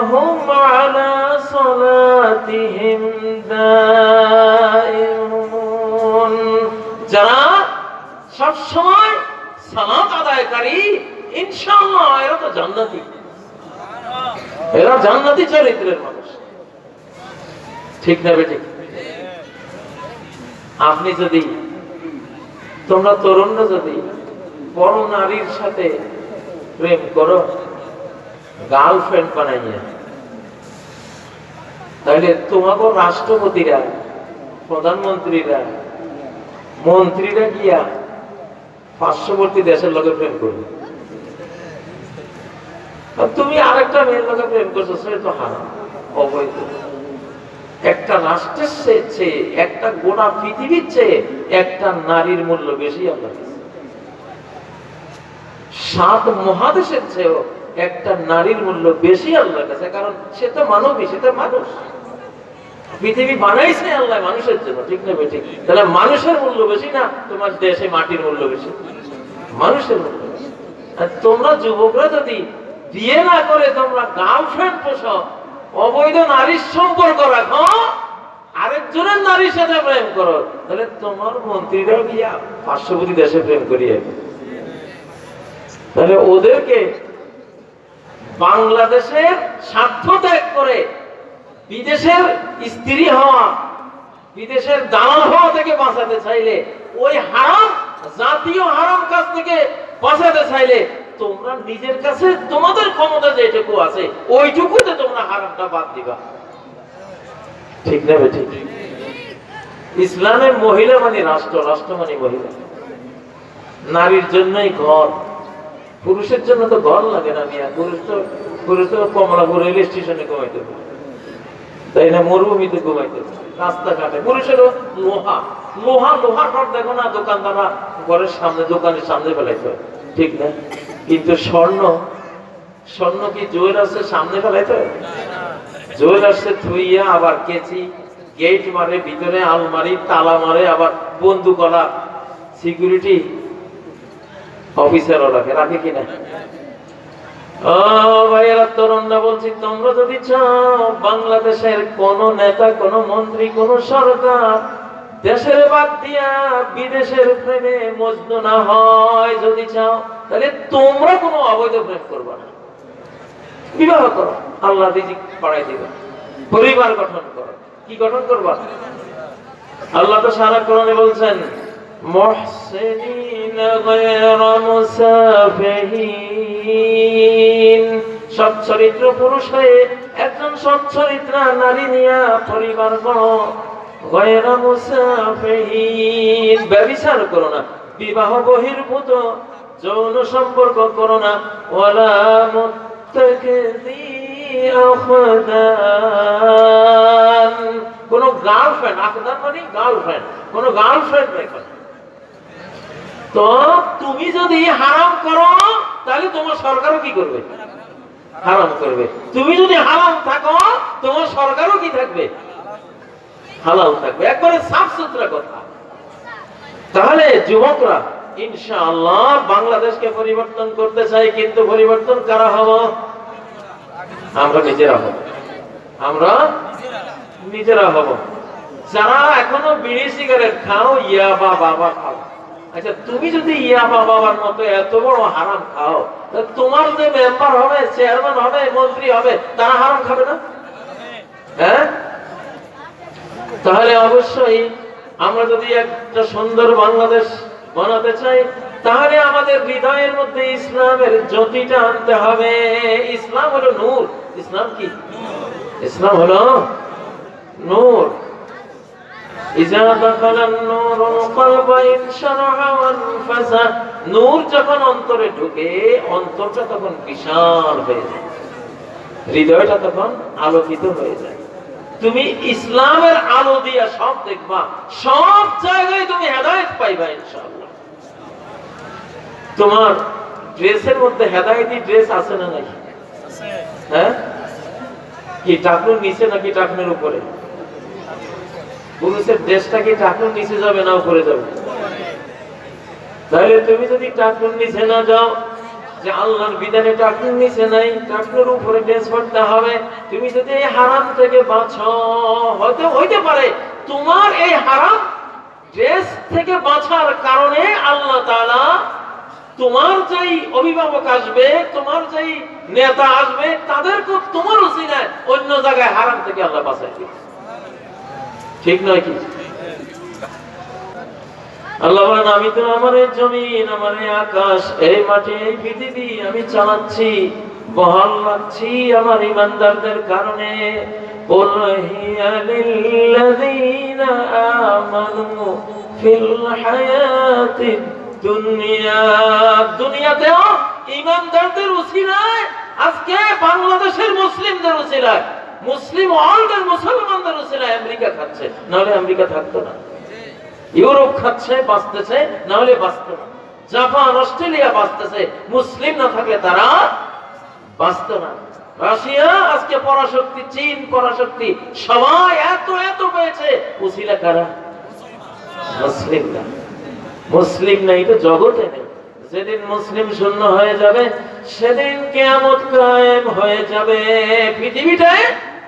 هم على صلاتهم دائمون যারা সব সময় সালাত আদায়কারী ইনশাআল্লাহ এরা তো জান্নাতি এরা জান্নাতি চরিত্রের মানুষ ঠিক না বেঠিক আপনি যদি তোমরা তরুণরা যদি বড় নারীর সাথে প্রেম করো গার্লফ্রেন্ড তাহলে তোমাকে রাষ্ট্রপতিরা, প্রধানমন্ত্রীরা, মন্ত্রীরা গিয়া পার্শ্ববর্তী দেশের লোকে প্রেম করবে। তুমি আরেকটা মেয়ের লোকে প্রেম করছ, সে তো হারাম, অবৈধ। একটা রাষ্ট্রের চেয়ে, একটা গোটা পৃথিবীর চেয়ে একটা নারীর মূল্য বেশি আপনার সাত মহাদেশের চেয়েও একটা নারীর মূল্য বেশি আল্লাহর কাছে, কারণ সে তো মানবী, সে তো মানুষ। পৃথিবী বানাইছে আল্লাহ মানুষের জন্য, ঠিক না বেঠিক? তাহলে মানুষের মূল্য বেশি না তোমার দেশে মাটির মূল্য বেশি? মানুষের মূল্য আর তোমরা যুবকরা যদি বিয়ে না করে, তোমরা গার্লফ্রেন্ড পোষো, অবৈধ নারীর সম্পর্ক রাখো, আরেকজনের নারীর সাথে প্রেম করো, তাহলে তোমার মন্ত্রীরাও গিয়া পার্শ্ববর্তী দেশে প্রেম করিয়ে তাহলে ওদেরকে বাংলাদেশের স্বার্থ ত্যাগ করে বিদেশের স্ত্রী হওয়া, বিদেশের দালাল হওয়া থেকে বাঁচাতে চাইলে, ওই হারাম, জাতীয় হারাম কাজ থেকে বাঁচাতে চাইলে তোমরা নিজের কাছে তোমাদের ক্ষমতা যেটুকু আছে, ওইটুকুতে তোমরা হারামটা বাদ দিবা। ঠিক না ঠিক ইসলামের মহিলা মানে রাষ্ট্র রাষ্ট্র মানে মহিলা। নারীর জন্যই ঘর। পুরুষের জন্য তো ঘর লাগে না মিয়া। পুরুষ তো পুরুষ তো কমলাপুর রেল স্টেশনে ঘুমাইতে তাই না মরুভূমিতে ঘুমাইতে রাস্তাঘাটে। পুরুষেরও লোহা। লোহা লোহা সব দেখো না, দোকানদাররা ঘরের সামনে দোকানের সামনে ফেলাইতে ঠিক না? কিন্তু স্বর্ণ স্বর্ণ কি জোয়ের আছে সামনে ফেলাইতে জোয়ের আসছে থুইয়া, আবার কেচি, গেট মারে, ভিতরে আলমারি, তালা মারে, আবার বন্দুকলা সিকিউরিটি বাংলাদেশের কোন নেতা, কোন মন্ত্রী, কোন সরকার দেশের বাদ দিয়া বিদেশের প্রেমে মজনু না হয়, যদি চাও, তাহলে তোমরা কোনো অবৈধ প্রেম করবা না। বিবাহ করো, আল্লাহ রিজিক বাড়াই দিবে। পরিবার গঠন করো। কি গঠন করবা? আল্লাহ তো সারা কোরআনে বলছেন মুহসিনিন গায়রা মুসাফিহিন সৎ চরিত্র পুরুষ হয়ে একজন সৎ চরিত্র নারী নিয়া পরিবার গড়ো গায়রা মুসাফিহিন। ব্যভিচার করো না, বিবাহ বহির্ভূত, যৌন সম্পর্ক করো না। ওয়ালা মুত্তাকিদি আখদান। কোন গার্লফ্রেন্ড আখদান মানে গার্লফ্রেন্ড কোন গার্লফ্রেন্ড রেখো। তো তুমি যদি হারাম করো, তাহলে তোমার সরকারও কি করবে? হারাম করবে। তুমি যদি হারাম থাকো, তোমার সরকারও কি থাকবে? হালাল থাকবে। একবারে সাফ সুতরা কথা। তাহলে যুবকরা, ইনশাআল্লাহ বাংলাদেশকে পরিবর্তন করতে চাই, কিন্তু পরিবর্তন কারা হব? আমরা নিজেরা হব। আমরা নিজেরা হব। যারা এখনও বিড়ি সিগারেট খাও ইয়াবা বাবা খাও। আচ্ছা তুমি যদি ইয়াবা বাবার মতো এত বড় হারাম খাও তোমার যে মেম্বার হবে, চেয়ারম্যান হবে, মন্ত্রী হবে, তারা হারাম খাবে না? হ্যাঁ? তাহলে অবশ্যই আমরা যদি একটা সুন্দর বাংলাদেশ বানাতে চাই, তাহলে আমাদের হৃদয়ের মধ্যে ইসলামের জ্যোতিটা আনতে হবে। ইসলাম হলো নূর। ইসলাম কি? ইসলাম হলো নূর। إذا دخل النور القلب انشرح وانفسح নূর যখন অন্তরে ঢুকে অন্তরটা তখন বিশাল হয়ে যায় হৃদয়টা তখন আলোকিত হয়ে যায় তুমি ইসলামের আলো দিয়া সব দেখবা সব জায়গায় তুমি হেদায়েত পাইবা ইনশাআল্লাহ তোমার ড্রেসের মধ্যে হেদায়েতি ড্রেস আছে না নাই হ্যাঁ কি টাকুর নিচে নাকি টাকুনের উপরে পুরুষের ড্রেসটা কি টাকুর নিচে যাবে না উপরে যাবে। তাহলে তুমি যদি টাকুর নিচে না যাও, যে আল্লাহর বিধানে নিচে নাই টাকনুর উপরে ড্রেস পড়তে হবে, তুমি যদি এই হারাম থেকে বাঁচো, হয়তো হইতে পারে, তোমার এই হারাম ড্রেস থেকে বাঁচার কারণে আল্লাহ তাআলা তোমার যেই অভিভাবক আসবে, তোমার যেই নেতা আসবে তাদেরকে তোমার উচিলায় অন্য জায়গায় হারাম থেকে আল্লাহ বাঁচাই দিবে ঠিক নয় কি আল্লাহ বলেন আমি তো আমার এই জমিন আমার এই আকাশ এই মাটি এই পৃথিবী আমি চালাচ্ছি বহাল রাখছি আমার ইমানদারদের কারণে قل هي للذين آمنوا في الحياة الدنيا দুনিয়াতেও ইমানদারদের উসিলায় আজকে বাংলাদেশের মুসলিমদের উসিলায় মুসলিম ওয়ার্ল্ডের মুসলমানদের উসিলায় আমেরিকা খাচ্ছে, নাহলে আমেরিকা থাকতো না। ইউরোপ খাচ্ছে, বাঁচতেছে না হলে বাঁচত না। জাপান, অস্ট্রেলিয়া বাঁচতেছে, মুসলিম না থাকলে তারা বাঁচত না। রাশিয়া, আজকে পরাশক্তি, চীন পরাশক্তি, সবাই এত এত পেয়েছে। উসিলা কারা? মুসলিম না মুসলিম না, এটা জগতে নেই। যেদিন মুসলিম শূন্য হয়ে যাবে, সেদিন কেয়ামত কায়েম হয়ে যাবে। পৃথিবীটায়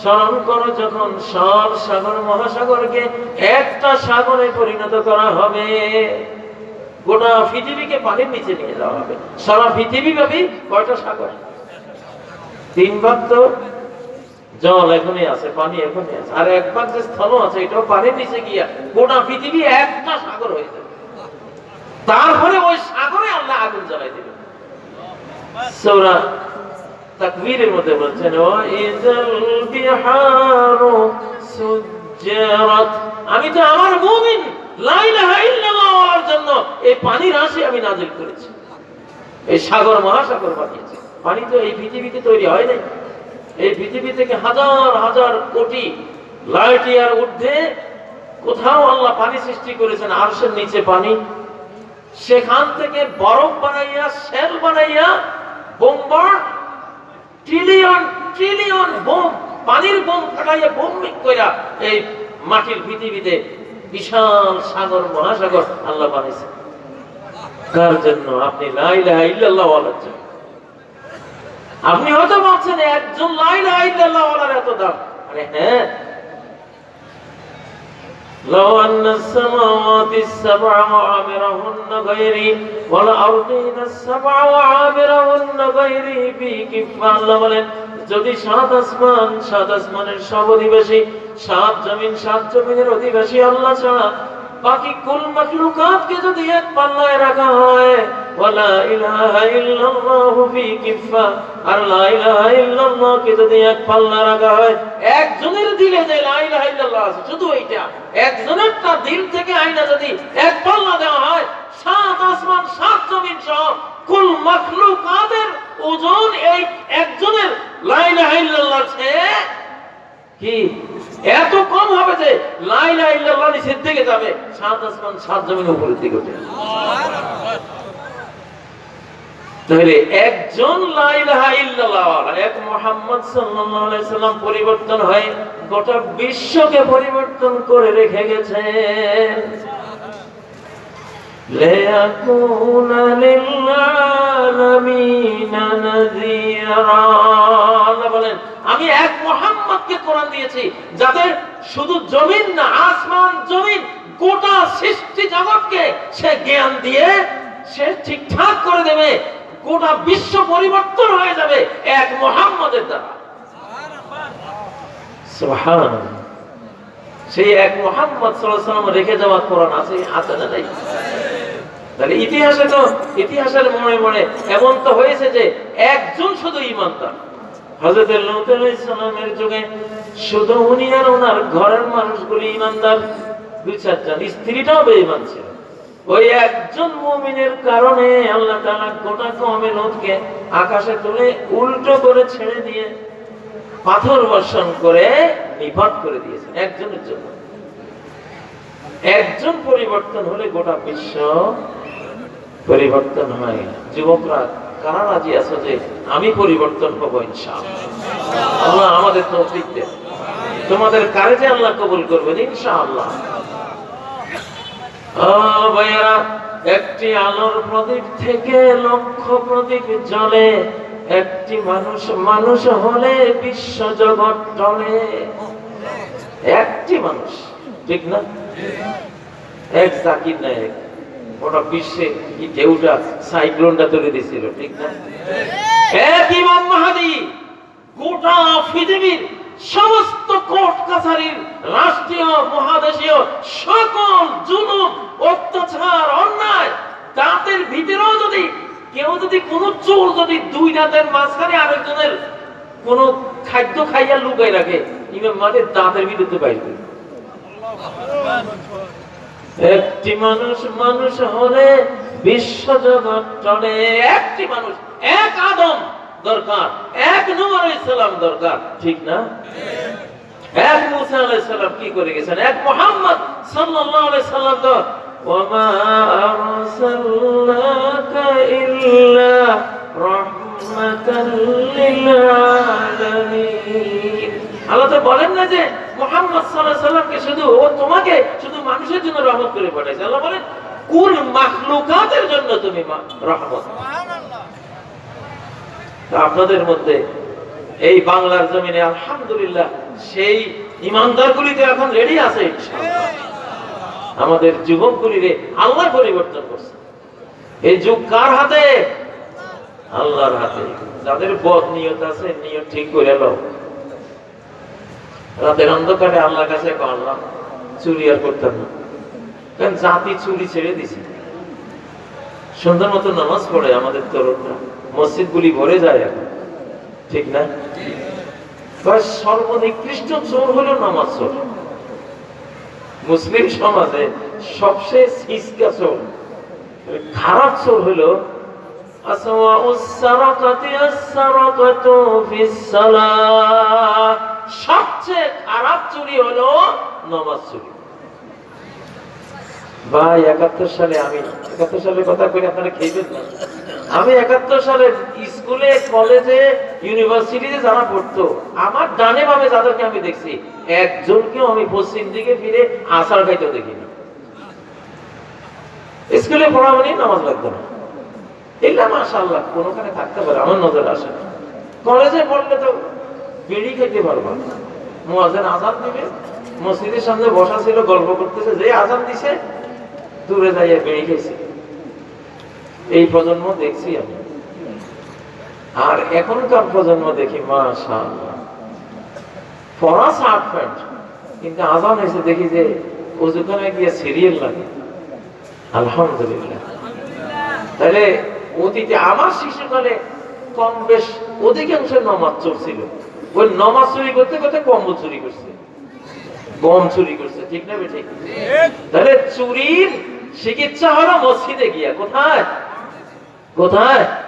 স্মরণ করো যখন সব সাগর মহাসাগরকে একটা সাগরে পরিণত করা হবে। গোটা পৃথিবীকে পানির নিচে নিয়ে যাওয়া হবে। সারা পৃথিবী ব্যাপী কয়টা সাগর? তিন ভাগ তো। জল এখনই আছে, পানি এখনই আছে। আর এক ভাগ যে স্থল আছে, এটাও পানির নিচে গিয়া গোটা পৃথিবী একটা সাগর হয়ে যাবে। তারপরে ওই সাগরে আল্লাহ আগুন জ্বালাই দেবে সৌরা তাকবীরের মধ্যে বলছেন ও ইজাল বিহারু সুজ্জারাত। আমি তো আমার মুমিন, লা ইলাহা ইল্লাল্লাহর জন্য এই পানি রাশি আমি নাজিল করেছি। এই সাগর, মহাসাগর বানিয়েছি। পানি তো এই পৃথিবীতে তৈরি হয় নাই। এই পৃথিবী থেকে হাজার হাজার কোটি লাইট ইয়ার ঊর্ধ্বে কোথাও আল্লাহ পানি সৃষ্টি করেছেন, আরশের নিচে পানি। সেখান থেকে বরফ বানাইয়া শেল বানাইয়া, বোম্বার ট্রিলিয়ন ট্রিলিয়ন বোম, পানির বোম ফাটাইয়া বোমিক কইরা এই মাটির পৃথিবীতে বিশাল সাগর, মহাসাগর আল্লাহ বানিয়েছে কার জন্য আপনি লা ইলাহা ইল্লাল্লাহ বলার জন্য। আপনি হয়তো ভাবছেন একজন লা ইলাহা ইল্লাল্লাহ বলার এত দাম। আরে হ্যাঁ لو أن السماوات السبع وعامرهن غيري والأرضين السبع وعامرهن غيري في كفة আল্লাহ বলেন যদি সাত আসমান সাত আসমানের সব অধিবাসী সাত জমিন সাত জমিনের অধিবাসী আল্লাহ ছাড়া বাকি কুল মাখলুকাতকে যদি এক পাল্লায় রাখা হয় ওয়ালা ইলাহা ইল্লাল্লাহু ফি কিফা আর লা ইলাহা ইল্লাল্লাহকে যদি এক পাল্লা রাখা হয় একজনের দিলে যে লা ইলাহা ইল্লাল্লাহ আছে, শুধু এইটা। একজনের তার দিল থেকে আইনা যদি এক পাল্লা দেওয়া হয়, সাত আসমান, সাত জমিন সহ কুল মাখলুকাতের ওজন এই একজনের লা ইলাহা ইল্লাল্লাহ চেয়ে কি? এত কম হবে যে লাই লাই ইল্লাল্লাহ নিচের দিকে যাবে, সাত আসমান, সাত জমিন উপরের দিকে উঠে তাহলে একজন লা ইলাহা ইল্লাল্লাহ এক মুহাম্মদ সাল্লাল্লাহু আলাইহি সাল্লাম পরিবর্তন হয় গোটা বিশ্বকে পরিবর্তন করে রেখে গেছেন ليكون للعالمين نذيرا আল্লাহ বলেন আমি এক মোহাম্মদকে কোরআন দিয়েছি যাতে শুধু জমিন না আসমান জমিন গোটা সৃষ্টি জগৎকে সে জ্ঞান দিয়ে সে ঠিকঠাক করে দেবে গোটা বিশ্ব পরিবর্তন হয়ে যাবে এক মোহাম্মদের দ্বারা। সেই এক মোহাম্মদ রেখে যাওয়া কোরআন আছে তাহলে ইতিহাসে তো, ইতিহাসের মনে মনে এমন তো হয়েছে যে একজন শুধু ইমানদার আলাইহিস যুগে শুধু উনি আর ওনার ঘরের মানুষগুলি ইমানদার দুই চারজন স্ত্রীটাও বেঈমান ছিল। ওই একজন মুমিনের কারণে আল্লাহ গোটা কওমে লূতকে আকাশে তুলে উল্টো করে ছেড়ে দিয়ে পাথর বর্ষণ করে নিপাত করে দিয়েছেন একজনের জন্য। একজন পরিবর্তন হলে গোটা বিশ্ব পরিবর্তন হয়। যুবকরা, কারা রাজি আছো যে আমি পরিবর্তন হব ইনশাআল্লাহ? আল্লাহ আমাদের দেন। তোমাদের কাজে আল্লাহ কবুল করবেন? ইনশাআল্লাহ। একটি আলোর প্রদীপ থেকে লক্ষ প্রদীপ জ্বলে, একটি মানুষ মানুষ হলে বিশ্ব জগৎ টলে। একটি মানুষ, ঠিক না? এক জাকির নায়ক, ওটা বিশ্বে কি ঢেউটা সাইক্লোনটা তুলে দিছিল ঠিক না? এক ইমাম মাহাদি গোটা পৃথিবীর সমস্ত কোর্ট কাছারির রাষ্ট্রীয় মহাদেশীয় সকল জুলুম, অত্যাচার, অন্যায় দাঁতের ভিতরেও যদি, কেউ যদি কোন চোর যদি দুই দাঁতের মাঝখানে আরেকজনের কোন খাদ্য খাইয়া লুকাই রাখে, ইমাম দাঁতের বিরুদ্ধে বাইরে একটি মানুষ মানুষ হলে, বিশ্ব জগৎ চলে। একটি মানুষ, এক আদম। দরকার। এক নূহ আলাইহিস সালাম দরকার, ঠিক না? এক মুসা আলাইহিস সালাম কি করে গেছেন? এক মুহাম্মদ সাল্লাল্লাহু আলাইহি সাল্লাম তো আরসালনাকা ইল্লা রাহমাতাল লিল আলামিন আল্লাহ তো বলেন না যে মোহাম্মদ সাল্লাল্লাহু আলাইহি সাল্লামকে শুধু, ও তোমাকে শুধু মানুষের জন্য রহমত করে পাঠাইছে। আল্লাহ বলেন, কুল মাখলুকাতের জন্য তুমি রহমত। আপনাদের মধ্যে এই বাংলার জমিনে, আলহামদুলিল্লাহ, সেই ইমানদারগুলিতে এখন রেডি আছে। আমাদের যুবকগুলিরে আল্লাহ পরিবর্তন করছে। এই যুগ কার হাতে? আল্লাহর হাতে। যাদের বদ নিয়ত আছে, নিয়ত ঠিক করে নাও। রাতের অন্ধকারে আল্লাহর কাছে আল্লাহ চুরি আর করতাম না। কারণ জাতি চুরি ছেড়ে দিছে। সুন্দর মতো নামাজ পড়ে আমাদের তরুণরা। মসজিদ গুলি ভরে যায় এখন। ঠিক না? সর্বনিকৃষ্ট চোর হলো নামাজ চোর। মুসলিম সমাজে সবচেয়ে চোর খারাপ চোর হলো সবচেয়ে খারাপ চুরি হলো নমাজ চুরি। ভাই, একাত্তর সালে আমি, একাত্তর সালের কথা কই আপনারা খেয়ে না আমি একাত্তর সালে স্কুলে, কলেজে, ইউনিভার্সিটিতে যারা পড়তো, আমার ডানে বামে যাদেরকে আমি দেখছি, একজনকেও আমি পশ্চিম দিকে ফিরে আসার খাইতে দেখিনি। স্কুলে পড়া মানে নামাজ লাগতো না। এগুলা মাশাআল্লাহ, কোনোখানে থাকতে পারে, আমার নজরে আসে না। কলেজে পড়লে তো বিড়ি খেতে পারবা মুয়াজ্জিন আজান দিবে, মসজিদের সামনে বসা ছিল, গল্প করতেছে, যে আজান দিছে, দূরে যাইয়া বিড়ি খেয়েছে এই প্রজন্ম দেখছি আমি। আর এখনকার প্রজন্ম দেখি মাশাআল্লাহ। পড়া শার্ট প্যান্ট কিন্তু আজান এসে দেখি যে ওজুখানে গিয়ে সিরিয়াল লাগে। আলহামদুলিল্লাহ। তাহলে অতীতে আমার শিশুকালে কম বেশ অধিকাংশ নমাজ চোর ছিল ওই নমাজ চুরি করতে করতে কম্বল চুরি করছে। গম চুরি করছে ঠিক না বে ঠিক। তাহলে চুরির চিকিৎসা হলো মসজিদে গিয়া কোথায়? কোথায়